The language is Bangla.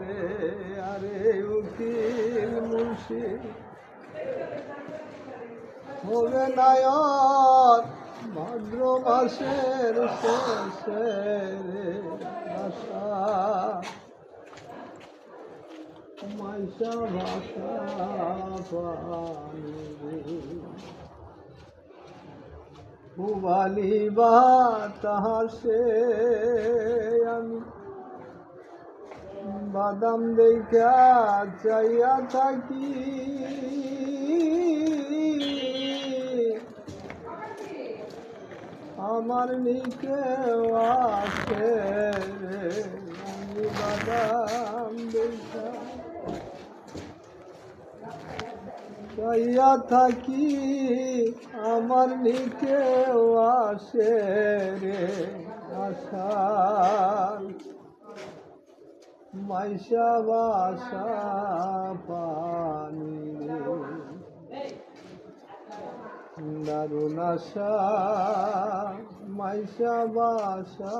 রে, আরে উকিল মুন্সি হবে নায়ক ভাদ্র মাসের শেষে রে আশা। মাইশা ভাষা পুবালি বা তাহার সে বাদাম দেখা চাইয়া থাকি। আমার নিকে আছে রে বাদাম দেখা চাইয়া থাকি, আমার নিকে আসে রে আশা মাইশা বাসা পানি দারুণ আশা মাইশা বাসা